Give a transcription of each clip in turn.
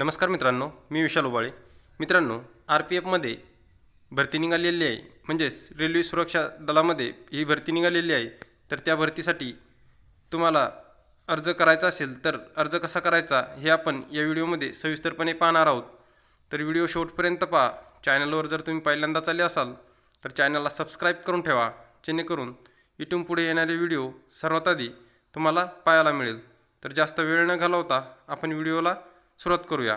नमस्कार मित्रांनो मी विशाल उबाळे. मित्रांनो आर पी एफमध्ये भरती निघालेली आहे. म्हणजेच रेल्वे सुरक्षा दलामध्ये ही भरती निघालेली आहे. तर त्या भरतीसाठी तुम्हाला अर्ज करायचा असेल तर अर्ज कसा करायचा हे आपण या व्हिडिओमध्ये सविस्तरपणे पाहणार आहोत. तर व्हिडिओ शेवटपर्यंत पहा. चॅनलवर जर तुम्ही पहिल्यांदाच चालले असाल तर चॅनलला सबस्क्राईब करून ठेवा. जेणेकरून इथून पुढे येणारे व्हिडिओ सर्वात आधी तुम्हाला पाहायला मिळेल. तर जास्त वेळ न घालवता आपण व्हिडिओला सुरुवात करूया.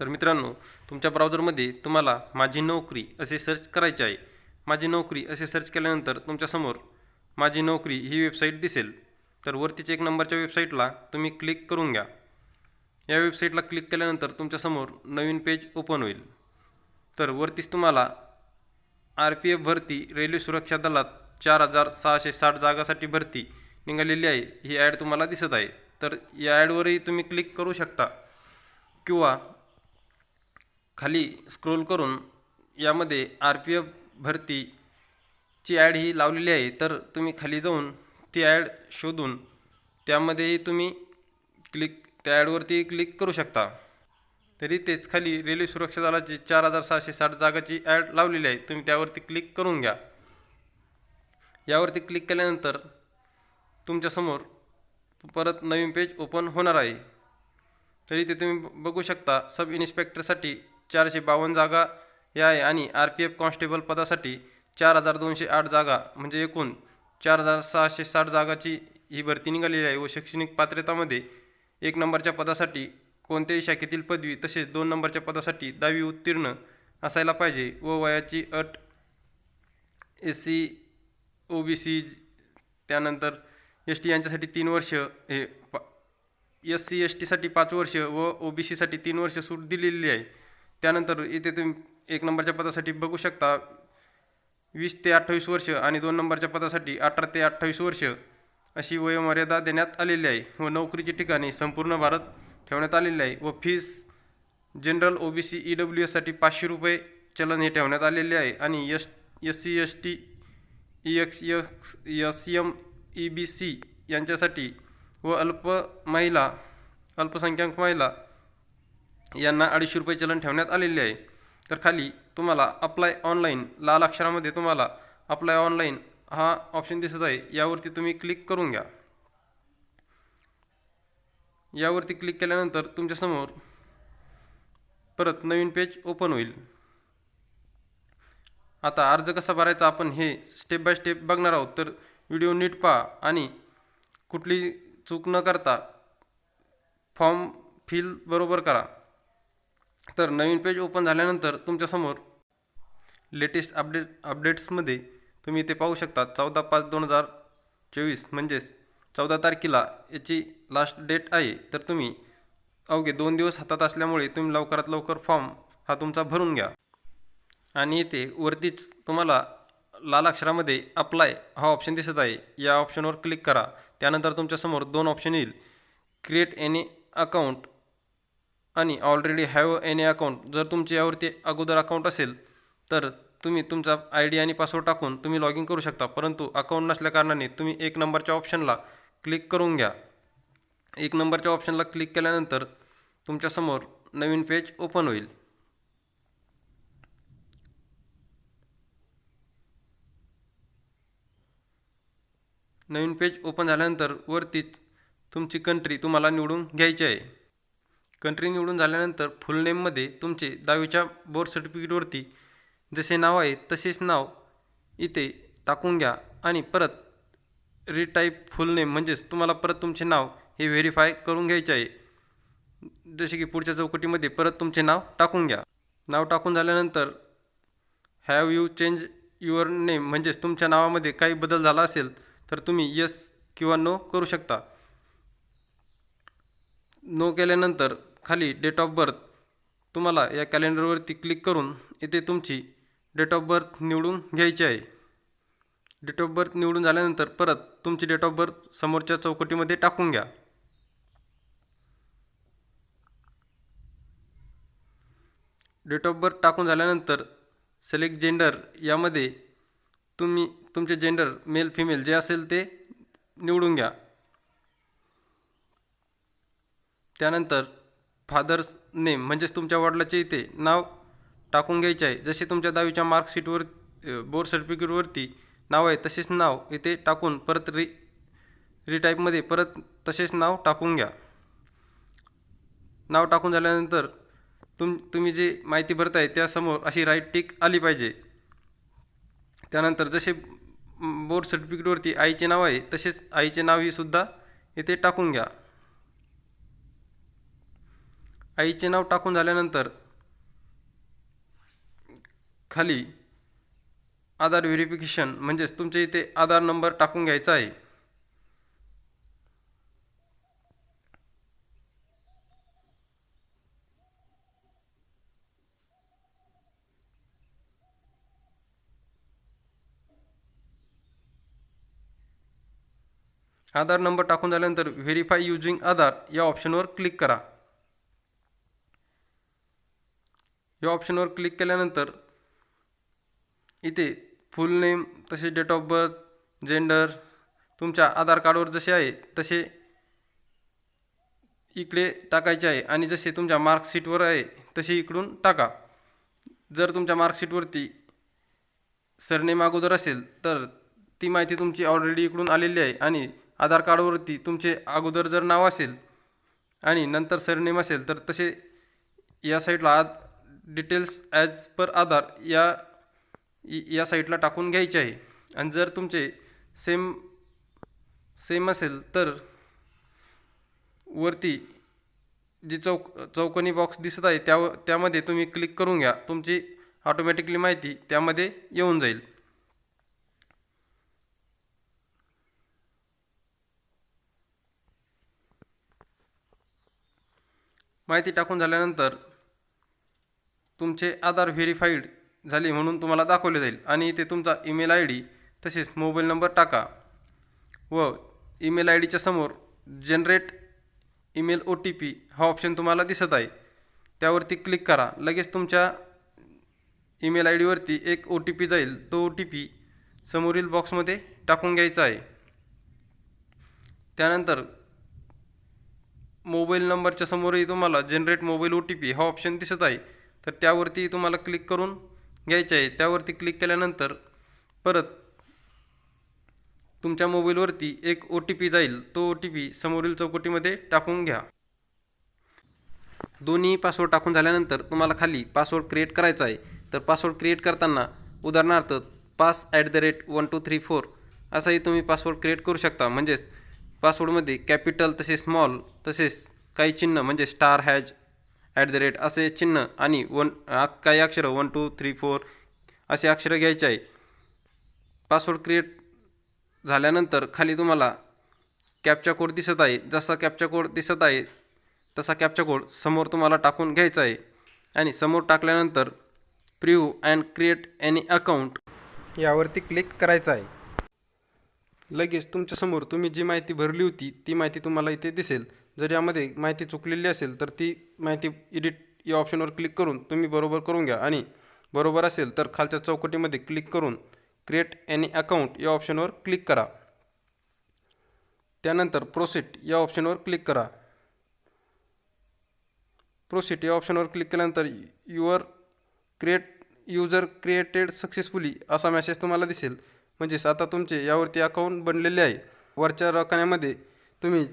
तर मित्रांनो तुमच्या ब्राउझरमध्ये तुम्हाला माझी नोकरी असे सर्च करायचे आहे. माझी नोकरी असे सर्च केल्यानंतर तुमच्यासमोर माझी नोकरी ही वेबसाईट दिसेल. तर वरतीच्या एक नंबरच्या वेबसाईटला तुम्ही क्लिक करून घ्या. या वेबसाईटला क्लिक केल्यानंतर तुमच्यासमोर नवीन पेज ओपन होईल. तर वरतीच तुम्हाला आर पी एफ भरती रेल्वे सुरक्षा दलात चार हजार सहाशे साठ जागासाठी भरती निघालेली आहे. ही ॲड तुम्हाला दिसत आहे. तर या ॲडवरही तुम्ही क्लिक करू शकता किंवा खाली स्क्रोल करून यामध्ये आर पी एफ भरतीची ॲड ही लावलेली आहे. तर तुम्ही खाली जाऊन ती ॲड शोधून त्यामध्येही तुम्ही क्लिक त्या ॲडवरती क्लिक करू शकता. तरी तेच खाली रेल्वे सुरक्षा दलाची चार हजार सहाशे साठ जागाची ॲड लावलेली आहे. तुम्ही त्यावरती क्लिक करून घ्या. यावरती क्लिक केल्यानंतर तुमच्यासमोर परत नवीन पेज ओपन होणार आहे. तरी ते तुम्ही बघू शकता. सब इन्स्पेक्टरसाठी चारशे बावन्न जागा या आहे आणि आर पी एफ कॉन्स्टेबल पदासाठी चार हजार दोनशे आठ जागा म्हणजे एकूण चार हजार सहाशे साठ जागाची ही भरती निघालेली आहे. व शैक्षणिक पात्रतामध्ये एक नंबरच्या पदासाठी कोणत्याही शाखेतील पदवी तसेच दोन नंबरच्या पदासाठी दहावी उत्तीर्ण असायला पाहिजे व वयाची अट S C O B C त्यानंतर एस टी यांच्यासाठी तीन वर्ष हे पा एस सी एस टीसाठी पाच वर्ष व ओ बी सीसाठी तीन वर्ष सूट दिलेली आहे. त्यानंतर इथे तुम्ही एक नंबरच्या पदासाठी बघू शकता वीस ते अठ्ठावीस वर्ष आणि दोन नंबरच्या पदासाठी अठरा ते अठ्ठावीस वर्ष अशी वयोमर्यादा देण्यात आलेली आहे व नोकरीची ठिकाणी संपूर्ण भारत ठेवण्यात आलेली आहे. व fees general O B C E W एससाठी पाचशे रुपये चलन हे ठेवण्यात आलेले आहे. आणि S S C S T E X X S M E B C यांच्यासाठी व अल्प महिला अल्पसंख्याक महिला यांना अडीचशे रुपये चलन ठेवण्यात आलेले आहे. तर खाली तुम्हाला अप्लाय ऑनलाईन लाल अक्षरामध्ये तुम्हाला अप्लाय ऑनलाईन हा ऑप्शन दिसत आहे. यावरती तुम्ही क्लिक करून घ्या. यावरती क्लिक केल्यानंतर तुमच्यासमोर परत नवीन पेज ओपन होईल. आता अर्ज कसा भरायचा आपण हे स्टेप बाय स्टेप बघणार आहोत. तर व्हिडिओ नीट पहा आणि कुठली चूक न करता फॉर्म फिल बरोबर करा. तर नवीन पेज ओपन झाल्यानंतर तुमच्यासमोर लेटेस्ट अपडेट अपडेट्समध्ये तुम्ही ते पाहू शकता चौदा पाच दोन हजार चोवीस म्हणजेच चौदा तारखेला याची लास्ट डेट आहे. तर तुम्ही अवघे दोन दिवस हातात असल्यामुळे तुम्ही लवकरात लवकर फॉर्म हा तुमचा भरून घ्या. आणि इथे वरतीच तुम्हाला लाल अक्षरामध्ये अप्लाय हा ऑप्शन दिसत आहे. या ऑप्शनवर क्लिक करा. त्यानंतर तुमच्यासमोर दोन ऑप्शन येईल. क्रिएट एनी अकाउंट आणि ऑलरेडी हॅव एनी अकाउंट जर तुमचे यावरती अगोदर अकाउंट असेल तर तुम्ही तुमचा आय डी आणि पासवर्ड टाकून तुम्ही लॉग इन करू शकता. परंतु अकाउंट नसल्याकारणाने तुम्ही एक नंबरच्या ऑप्शनला क्लिक करून घ्या. एक नंबरच्या ऑप्शनला क्लिक केल्यानंतर तुमच्यासमोर नवीन पेज ओपन होईल. नवीन पेज ओपन झाल्यानंतर वरतीच तुमची कंट्री तुम्हाला निवडून घ्यायची आहे. कंट्री निवडून झाल्यानंतर फुल नेममध्ये तुमचे दहावीच्या बोर्ड सर्टिफिकेटवरती जसे नाव आहे तसेच नाव इथे टाकून घ्या आणि परत रिटाईप फुल नेम म्हणजेच तुम्हाला परत तुमचे नाव हे व्हेरीफाय करून घ्यायचे आहे. जसे की पुढच्या चौकटीमध्ये परत तुमचे नाव टाकून घ्या. नाव टाकून झाल्यानंतर have you change your name म्हणजेच तुमच्या नावामध्ये काही बदल झाला असेल तर तुम्ही यस किंवा नो करू शकता. नो केल्यानंतर खाली डेट ऑफ बर्थ तुम्हाला या कॅलेंडरवरती क्लिक करून येथे तुमची डेट ऑफ बर्थ निवडून घ्यायची आहे. डेट ऑफ बर्थ निवडून झाल्यानंतर परत तुमची डेट ऑफ बर्थ समोरच्या चौकटीमध्ये टाकून घ्या. डेट ऑफ बर्थ टाकून झाल्यानंतर सिलेक्ट जेंडर यामध्ये तुम्ही तुमचे जेंडर मेल फिमेल जे असेल ते निवडून घ्या. त्यानंतर फादर्स नेम म्हणजेच तुमच्या वडिलाचे इथे नाव टाकून घ्यायचे आहे. जसे तुमच्या दहावीच्या मार्कशीटवर बोर्ड सर्टिफिकेटवरती नाव आहे तसेच नाव. इथे टाकून परत रि रिटाईपमध्ये परत तसेच नाव टाकून घ्या. नाव टाकून झाल्यानंतर तुम तुम्ही जे माहिती भरताय त्यासमोर अशी राईट टिक आली पाहिजे. त्यानंतर जसे बोर्ड सर्टिफिकेटवरती आईचे नाव आहे तसेच आईचे नावही सुद्धा इथे टाकून घ्या. आईचे नाव टाकून झाल्यानंतर खाली आधार व्हेरिफिकेशन म्हणजेच तुमच्या इथे आधार नंबर टाकून घ्यायचा आहे. आधार नंबर टाकून झाल्यानंतर व्हेरीफाय युजिंग आधार या ऑप्शनवर क्लिक करा. या ऑप्शनवर क्लिक केल्यानंतर इथे फुल नेम तसे डेट ऑफ बर्थ जेंडर तुमच्या आधार कार्डवर जसे आहे तसे इकडे टाकायचे आहे. आणि जसे तुमच्या मार्कशीटवर आहे तसे इकडून टाका. जर तुमच्या मार्कशीटवरती सरनेम अगोदर असेल तर ती माहिती तुमची ऑलरेडी इकडून आलेली आहे. आणि आधार कार्डवरती तुमचे अगोदर जर नाव असेल आणि नंतर सरनेम असेल तर तसे या साईडला आद डिटेल्स ॲज पर आधार या या साईटला टाकून घ्यायचे आहे. आणि जर तुमचे सेम सेम असेल तर वरती जी चौक चौकोनी बॉक्स दिसत आहे त्या त्यामध्ये तुम्ही क्लिक करून घ्या. तुमची ऑटोमॅटिकली माहिती त्यामध्ये येऊन जाईल. माहिती टाकून झाल्यानंतर तुमचे आधार व्हेरीफाईड झाली म्हणून तुम्हाला दाखवले जाईल. आणि इथे तुमचा ईमेल आय डी तसेच मोबाईल नंबर टाका व ईमेल आय डीच्या समोर generate email O T P हा ऑप्शन तुम्हाला दिसत आहे. त्यावरती क्लिक करा. लगेच तुमच्या ईमेल आय डीवरती एक ओ टी पी जाईल. तो ओ टी पी समोरील बॉक्समध्ये टाकून घ्यायचा आहे. त्यानंतर मोबाईल नंबरच्या समोरही तुम्हाला generate mobile O T P हा ऑप्शन दिसत आहे. तर त्यावरती तुम्हाला क्लिक करून घ्यायचे आहे त्यावरती क्लिक केल्यानंतर परत तुमच्या मोबाईलवरती एक ओ टी पी जाईल. तो ओ टी पी समोरील चौकटीमध्ये टाकून घ्या. दोन्ही पासवर्ड टाकून झाल्यानंतर तुम्हाला खाली पासवर्ड क्रिएट करायचा आहे. तर पासवर्ड क्रिएट करताना उदाहरणार्थ pass at the rate one two three four असाही तुम्ही पासवर्ड क्रिएट करू शकता. म्हणजेच पासवर्डमध्ये कॅपिटल तसेच स्मॉल तसेच काही चिन्ह म्हणजे star hash at the rate असे चिन्ह आणि वन काही अक्षरं वन टू थ्री फोर असे अक्षरं घ्यायचे आहे. पासवर्ड क्रिएट झाल्यानंतर खाली तुम्हाला कॅपचा कोड दिसत आहे. जसा कॅपचा कोड दिसत आहे तसा कॅपचा कोड समोर तुम्हाला टाकून घ्यायचा आहे. आणि समोर टाकल्यानंतर प्रिव्ह अँड क्रिएट एनी अकाउंट यावरती क्लिक करायचं आहे. लगेच तुमच्यासमोर तुम्ही जी माहिती भरली होती ती माहिती तुम्हाला इथे दिसेल. जर यामध्ये माहिती चुकलेली असेल तर ती माहिती एडिट या ऑप्शनवर क्लिक करून तुम्ही बरोबर करून घ्या. आणि बरोबर असेल तर खालच्या चौकटीमध्ये क्लिक करून क्रिएट एनी अकाउंट या ऑप्शनवर क्लिक करा. त्यानंतर प्रोसेट या ऑप्शनवर क्लिक करा. प्रोसेट या ऑप्शनवर क्लिक केल्यानंतर your create user created successfully असा मेसेज तुम्हाला दिसेल. म्हणजेच आता तुमचे यावरती अकाउंट बनलेले आहे. वरच्या रकान्यामध्ये तुम्ही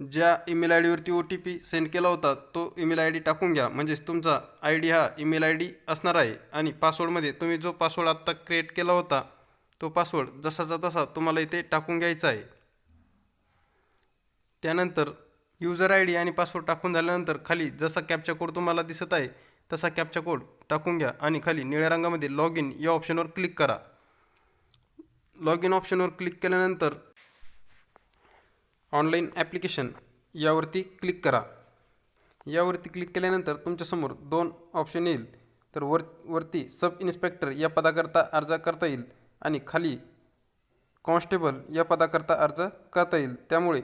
ज्या ईमेल आय डीवरती ओ टी पी सेंड केला होता तो ईमेल आय डी टाकून घ्या. म्हणजेच तुमचा आय डी हा ईमेल आय डी असणार आहे. आणि पासवर्डमध्ये तुम्ही जो पासवर्ड आत्ता क्रिएट केला होता तो पासवर्ड जसाचा तसा तुम्हाला इथे टाकून घ्यायचा आहे. त्यानंतर युजर आय डी आणि पासवर्ड टाकून झाल्यानंतर खाली जसा कॅपचा कोड तुम्हाला दिसत आहे तसा कॅपचा कोड टाकून घ्या आणि खाली निळ्या रंगामध्ये लॉग इन या ऑप्शनवर क्लिक करा. लॉग इन ऑप्शनवर क्लिक केल्यानंतर ऑनलाईन ॲप्लिकेशन यावरती क्लिक करा. यावरती क्लिक केल्यानंतर तुमच्यासमोर दोन ऑप्शन येईल. तर वर वरती सब इन्स्पेक्टर या पदाकरता अर्ज करता येईल आणि खाली कॉन्स्टेबल या पदाकरता अर्ज करता येईल. त्यामुळे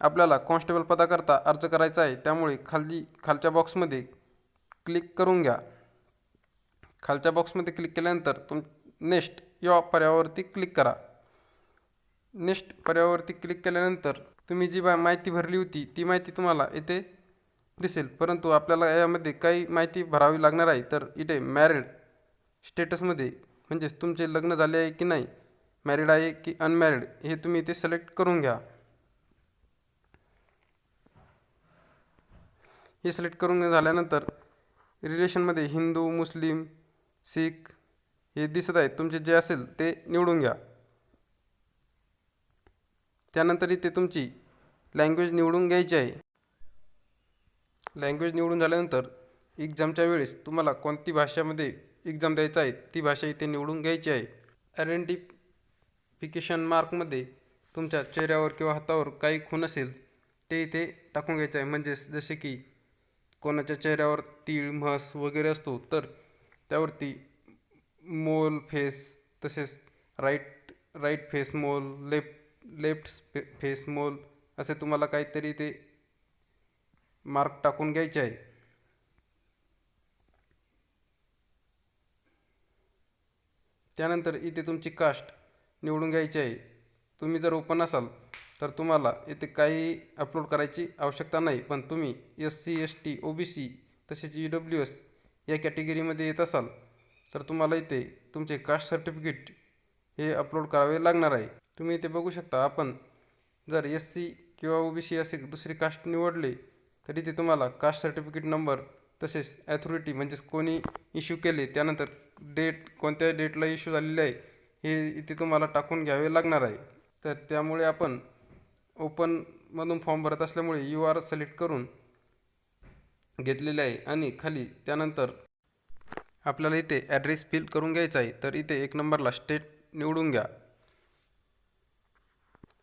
आपल्याला कॉन्स्टेबल पदाकरता अर्ज करायचा आहे. त्यामुळे खाली खालच्या बॉक्समध्ये क्लिक करून घ्या. खालच्या बॉक्समध्ये क्लिक केल्यानंतर तुम नेक्स्ट या पर्यायावरती क्लिक करा. नेक्स्ट पर्यावरती क्लिक केल्यानंतर तुम्ही जी बा माहिती भरली होती ती माहिती तुम्हाला इथे दिसेल. परंतु आपल्याला यामध्ये काही माहिती भरावी लागणार आहे. तर इथे मॅरिड स्टेटसमध्ये म्हणजेच तुमचे लग्न झाले आहे की नाही मॅरिड आहे की अनमॅरिड हे तुम्ही इथे सिलेक्ट करून घ्या. हे सिलेक्ट करून झाल्यानंतर रिलेशनमध्ये हिंदू मुस्लिम सिख हे दिसत आहेत. तुमचे जे असेल ते निवडून घ्या. त्यानंतर इथे तुमची लँग्वेज निवडून घ्यायची आहे. लँग्वेज निवडून झाल्यानंतर एक्झामच्या वेळेस तुम्हाला कोणती भाषेमध्ये एक्झाम द्यायचं आहे ती भाषा इथे निवडून घ्यायची आहे. आयडेंटिफिकेशन मार्कमध्ये तुमच्या चेहऱ्यावर किंवा हातावर काही खून असेल ते इथे टाकून घ्यायचं आहे. म्हणजेच जसे की कोणाच्या चेहऱ्यावर तीळ म्हस वगैरे असतो तर त्यावरती मोल फेस तसेच right right face mole left left face mole असे तुम्हाला काहीतरी ते मार्क टाकून घ्यायचे आहे. त्यानंतर इथे तुमची कास्ट निवडून घ्यायची आहे. तुम्ही जर ओपन असाल तर तुम्हाला इथे काही अपलोड करायची आवश्यकता नाही पण तुम्ही S C S T O B C तसेच ई डब्ल्यू एस या कॅटेगरीमध्ये येत असाल तर तुम्हाला इथे तुमचे कास्ट सर्टिफिकेट हे अपलोड करावे लागणार आहे. तुम्ही इथे बघू शकता. आपण जर एस सी किंवा ओ बी सी असे दुसरी कास्ट निवडले तरी ते तुम्हाला कास्ट सर्टिफिकेट नंबर तसेच ॲथॉरिटी म्हणजेच कोणी इश्यू केले त्यानंतर डेट कोणत्या डेटला इश्यू झालेले आहे हे इथे तुम्हाला टाकून घ्यावे लागणार आहे. तर त्यामुळे आपण ओपनमधून फॉर्म भरत असल्यामुळे यू आर सिलेक्ट करून घेतलेले आहे. आणि खाली त्यानंतर आपल्याला इथे ॲड्रेस फिल करून घ्यायचा आहे. तर इथे एक नंबरला स्टेट निवडून घ्या.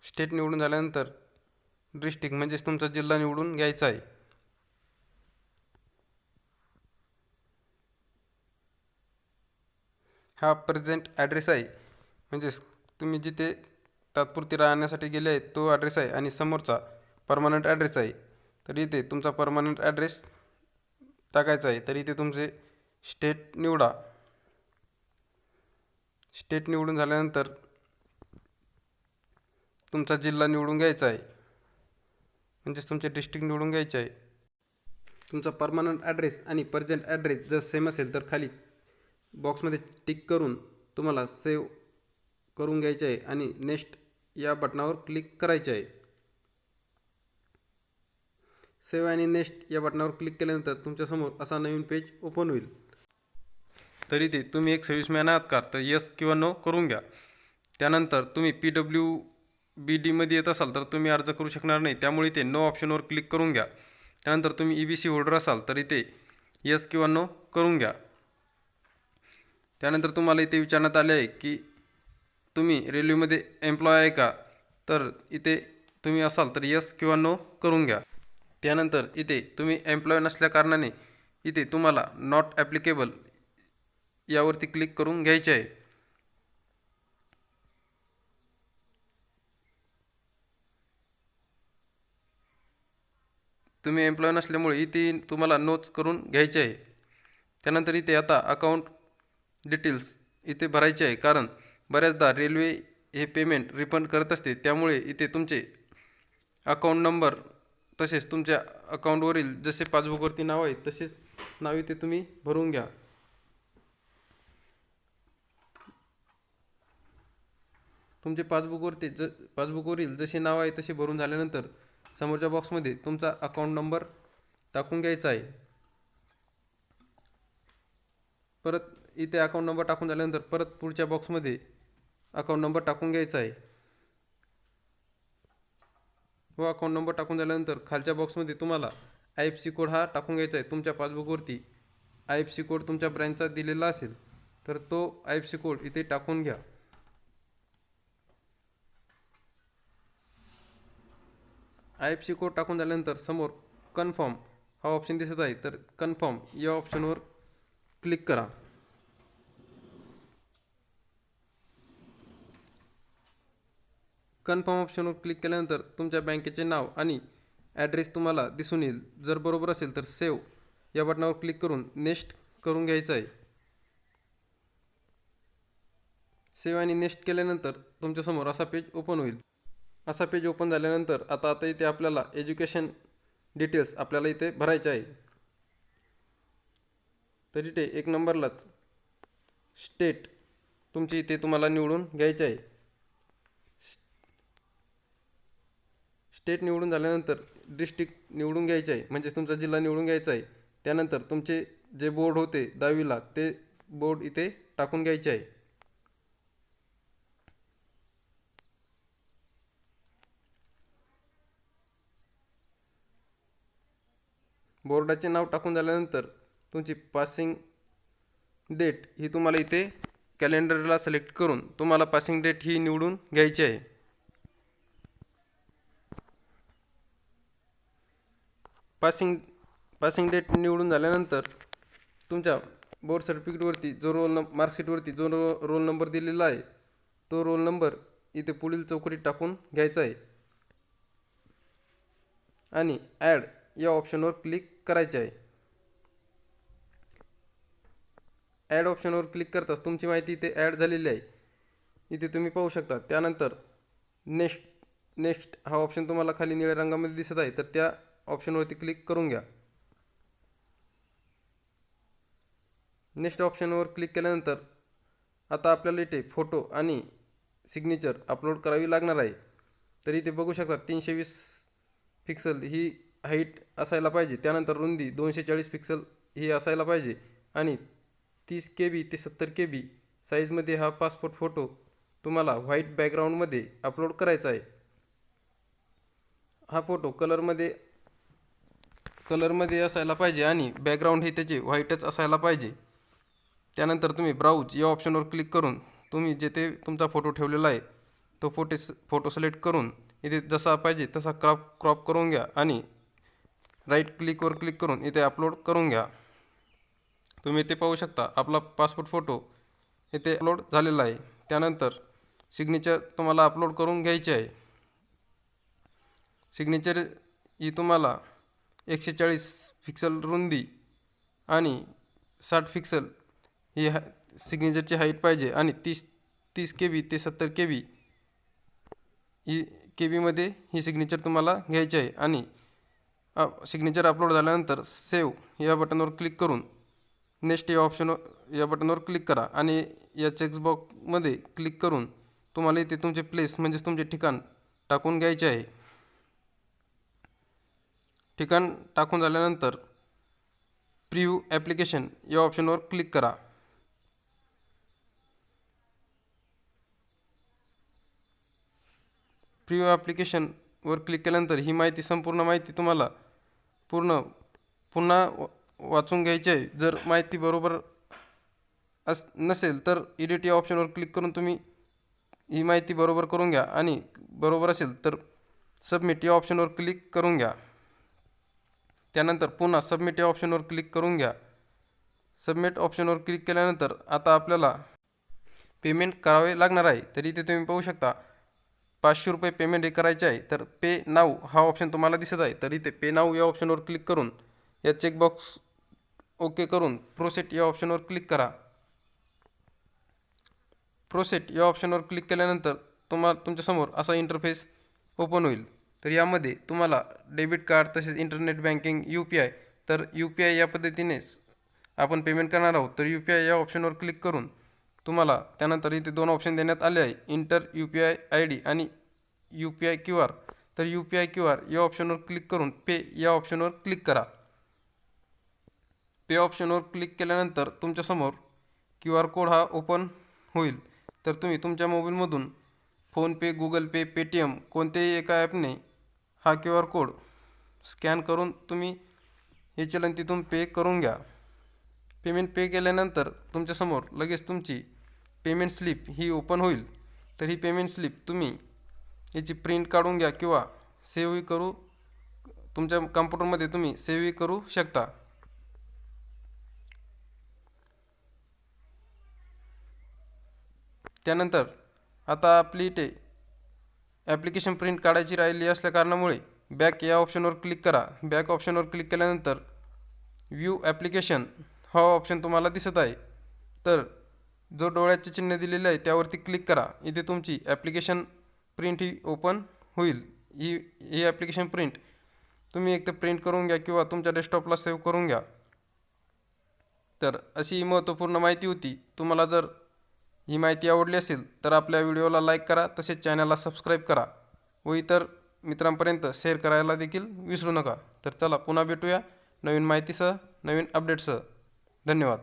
स्टेट निवडून झाल्यानंतर डिस्ट्रिक्ट म्हणजेच तुमचा जिल्हा निवडून घ्यायचा आहे. हा प्रेझेंट ॲड्रेस आहे. म्हणजेच तुम्ही जिथे तात्पुरती राहण्यासाठी गेले आहेत तो ॲड्रेस आहे आणि समोरचा परमनंट ॲड्रेस आहे. तर इथे तुमचा परमनंट ॲड्रेस टाकायचा आहे. तर इथे तुमचे स्टेट निवडा. स्टेट निवडून झाल्यानंतर तुमचा जिल्हा निवडून घ्यायचा आहे. म्हणजेच तुमचे डिस्ट्रिक्ट निवडून घ्यायचे आहे. तुमचा परमनंट ॲड्रेस आणि पर्जंट ॲड्रेस जर सेम असेल तर खाली बॉक्समध्ये टिक करून तुम्हाला सेव्ह करून घ्यायचे आहे आणि नेक्स्ट या बटनावर क्लिक करायचे आहे. सेव्ह आणि नेक्स्ट या बटनावर क्लिक केल्यानंतर तुमच्यासमोर असा नवीन पेज ओपन होईल. तरी ते तुम्ही एक सर्व्हिसमॅन आहात का तर यस किंवा नो करून घ्या. त्यानंतर तुम्ही पी डब्ल्यू बी डीमध्ये येत असाल तर तुम्ही अर्ज करू शकणार नाही. त्यामुळे इथे नो ऑप्शनवर क्लिक करून घ्या. त्यानंतर तुम्ही ई बी सी होल्डर असाल तर इथे यस किंवा नो करून घ्या. त्यानंतर तुम्हाला इथे विचारण्यात आले आहे की तुम्ही रेल्वेमध्ये एम्प्लॉय आहे का? तर इथे तुम्ही असाल तर यस किंवा नो करून घ्या. त्यानंतर इथे तुम्ही एम्प्लॉय नसल्याकारणाने इथे तुम्हाला नॉट ॲप्लिकेबल यावरती क्लिक करून घ्यायचे आहे. तुम्ही एम्प्लॉय नसल्यामुळे इथे तुम्हाला नोच करून घ्यायचे आहे. त्यानंतर इथे आता अकाउंट डिटेल्स इथे भरायचे आहे. कारण बऱ्याचदा रेल्वे हे पेमेंट रिफंड करत असते. त्यामुळे इथे तुमचे अकाउंट नंबर तसेच तुमच्या अकाउंटवरील जसे पासबुकवरती नाव आहे तसेच नाव इथे तुम्ही भरून घ्या. तुमचे पासबुकवरती ज पासबुकवरील जसे नाव आहे तसे भरून झाल्यानंतर समोरच्या बॉक्समध्ये तुमचा अकाउंट नंबर टाकून घ्यायचा आहे. परत इथे अकाउंट नंबर टाकून झाल्यानंतर परत पुढच्या बॉक्समध्ये अकाउंट नंबर टाकून घ्यायचा आहे. व अकाउंट नंबर टाकून झाल्यानंतर खालच्या बॉक्समध्ये तुम्हाला आय एफ सी कोड हा टाकून घ्यायचा आहे. तुमच्या पासबुकवरती आय एफ सी कोड तुमच्या ब्रँचचा दिलेला असेल तर तो आय एफ सी कोड इथे टाकून घ्या. आय एफ सी कोड टाकून झाल्यानंतर समोर कन्फर्म हा ऑप्शन दिसत आहे. तर कन्फर्म या ऑप्शनवर क्लिक करा. कन्फर्म ऑप्शनवर क्लिक केल्यानंतर तुमच्या बँकेचे नाव आणि ॲड्रेस तुम्हाला दिसून येईल. जर बरोबर असेल तर सेव्ह या बटनावर क्लिक करून नेक्स्ट करून घ्यायचं आहे. सेव्ह आणि नेक्स्ट केल्यानंतर तुमच्यासमोर असा पेज ओपन होईल. असा पेज ओपन झाल्यानंतर आता आता इथे आपल्याला एज्युकेशन डिटेल्स आपल्याला इथे भरायचे आहे. तर इथे एक नंबरलाच स्टेट तुमची इथे तुम्हाला निवडून घ्यायचे आहे. स्टेट निवडून झाल्यानंतर डिस्ट्रिक्ट निवडून घ्यायचे आहे. म्हणजेच तुमचा जिल्हा निवडून घ्यायचा आहे. त्यानंतर तुमचे जे बोर्ड होते दहावीला ते बोर्ड इथे टाकून घ्यायचे आहे. बोर्डाचे नाव टाकून झाल्यानंतर तुमची पासिंग डेट ही तुम्हाला इथे कॅलेंडरला सिलेक्ट करून तुम्हाला पासिंग डेट ही निवडून घ्यायची आहे. पासिंग पासिंग डेट निवडून झाल्यानंतर तुमच्या बोर्ड सर्टिफिकेटवरती जो रोल नं मार्कशीटवरती जो रो रोल नंबर दिलेला आहे तो रोल नंबर इथे पुढील चौकटीत टाकून घ्यायचा आहे. आणि ॲड या ऑप्शनवर क्लिक करायचे आहे. ॲड ऑप्शनवर क्लिक करताच तुमची माहिती इथे ॲड झालेली आहे. इथे तुम्ही पाहू शकता त्यानंतर नेक्स्ट नेक्स्ट हा ऑप्शन तुम्हाला खाली निळ्या रंगामध्ये दिसत आहे तर त्या ऑप्शनवरती क्लिक करून घ्या. नेक्स्ट ऑप्शनवर क्लिक केल्यानंतर आता आपल्याला इथे फोटो आणि सिग्नेचर अपलोड करावी लागणार आहे. तर इथे बघू शकता तीनशे वीस पिक्सल ही हाईट असायला पाहिजे. त्यानंतर रुंदी दोनशे चाळीस पिक्सल ही असायला पाहिजे. आणि तीस के बी ते सत्तर के बी साईजमध्ये हा पासपोर्ट फोटो तुम्हाला व्हाईट बॅकग्राऊंडमध्ये अपलोड करायचा आहे. हा फोटो कलरमध्ये कलरमध्ये असायला पाहिजे आणि बॅकग्राऊंड हे त्याचे व्हाईटच असायला पाहिजे. त्यानंतर तुम्ही ब्राउज या ऑप्शनवर क्लिक करून तुम्ही जेथे तुमचा फोटो ठेवलेला आहे तो फोटे फोटो सिलेक्ट करून इथे जसा पाहिजे तसा क्रॉप क्रॉप करून घ्या आणि राईट क्लिकवर क्लिक करून इथे अपलोड करून घ्या. तुम्ही इथे पाहू शकता आपला पासपोर्ट फोटो इथे अपलोड झालेला आहे. त्यानंतर सिग्नेचर तुम्हाला अपलोड करून घ्यायचे आहे. सिग्नेचर ही तुम्हाला एकशे चाळीस पिक्सल रुंदी आणि साठ पिक्सल ही हा सिग्नेचरची हाईट पाहिजे आणि तीस तीस के बी ते सत्तर के बी ही के बीमध्ये ही सिग्नेचर तुम्हाला घ्यायची आहे. आणि सिग्नेचर अपलोड झाल्यानंतर सेव्ह या बटनवर क्लिक करून नेक्स्ट या ऑप्शनवर या बटनवर क्लिक करा आणि या चेक्सबॉक्समध्ये क्लिक करून तुम्हाला इथे तुमचे प्लेस म्हणजेच तुमचे ठिकाण टाकून घ्यायचे आहे. ठिकाण टाकून झाल्यानंतर प्रिव्ह्यू ॲप्लिकेशन या ऑप्शनवर क्लिक करा. प्रिव्ह्यू ॲप्लिकेशनवर क्लिक केल्यानंतर ही माहिती संपूर्ण माहिती तुम्हाला पूर्ण पुन्हा वाचून घ्यायची. आहे जर माहिती बरोबर अस नसेल तर एडिट या ऑप्शनवर क्लिक करून तुम्ही ही माहिती बरोबर करून घ्या. आणि बरोबर असेल तर सबमिट या ऑप्शनवर क्लिक करून घ्या. त्यानंतर पुन्हा सबमिट या ऑप्शनवर क्लिक करून घ्या. सबमिट ऑप्शनवर क्लिक केल्यानंतर आता आपल्याला पेमेंट करावे लागणार आहे. तरी इथे तुम्ही पाहू शकता. पाचशे रुपये पेमेंट हे करायचे आहे तर पे नाव हा ऑप्शन तुम्हाला दिसत आहे. तर इथे पे नाव या ऑप्शनवर क्लिक करून या चेकबॉक्स ओके करून प्रोसेट या ऑप्शनवर क्लिक करा. प्रोसेट या ऑप्शनवर क्लिक केल्यानंतर तुम्हाला तुमच्यासमोर असा इंटरफेस ओपन होईल. तर यामध्ये तुम्हाला डेबिट कार्ड तसेच internet banking U P I तर यू पी आय या पद्धतीनेच आपण पेमेंट करणार आहोत. तर यू पी आय या ऑप्शनवर क्लिक करून तुम्हाला त्यानंतर इथे दोन ऑप्शन देण्यात आले आहे. Enter U P I I D आणि U P I Q R तर U P I Q R या ऑप्शनवर क्लिक करून पे या ऑप्शनवर क्लिक करा. पे ऑप्शनवर क्लिक केल्यानंतर तुमच्यासमोर क्यू आर कोड हा ओपन होईल. तर तुम्ही तुमच्या मोबाईलमधून फोनपे गुगल पे पेटीएम कोणत्याही एका ॲपने हा क्यू आर कोड स्कॅन करून तुम्ही हे चलन तिथून पे करून घ्या. पेमेंट पे केल्यानंतर तुमच्यासमोर लगेच तुमची पेमेंट स्लिप ही ओपन होईल तर ही पेमेंट स्लिप तुम्ही याची प्रिंट काढून घ्या किंवा सेव्हही करू तुमच्या कम्प्युटरमध्ये तुम्ही सेव्हही करू शकता. त्यानंतर आता आपली इथे ॲप्लिकेशन प्रिंट काढायची राहिली असल्या कारणामुळे बॅक या ऑप्शनवर क्लिक करा. बॅक ऑप्शनवर क्लिक केल्यानंतर व्ह्यू ॲप्लिकेशन हा ऑप्शन तुम्हाला दिसत आहे. तर जो डोळ्याचे चिन्ह दिलेले आहे त्यावरती क्लिक करा. इथे तुमची ॲप्लिकेशन प्रिंट ही ओपन होईल. ही ही ॲप्लिकेशन प्रिंट तुम्ही एक तर प्रिंट करून घ्या किंवा तुमच्या डेस्कटॉपला सेव्ह करून घ्या. तर अशी महत्त्वपूर्ण माहिती होती. तुम्हाला जर ही माहिती आवडली असेल तर आपल्या व्हिडिओला लाईक करा तसेच चॅनलला सबस्क्राईब करा. व इतर मित्रांपर्यंत शेअर करायला देखील विसरू नका. तर चला पुन्हा भेटूया नवीन माहितीसह नवीन अपडेटसह धन्यवाद.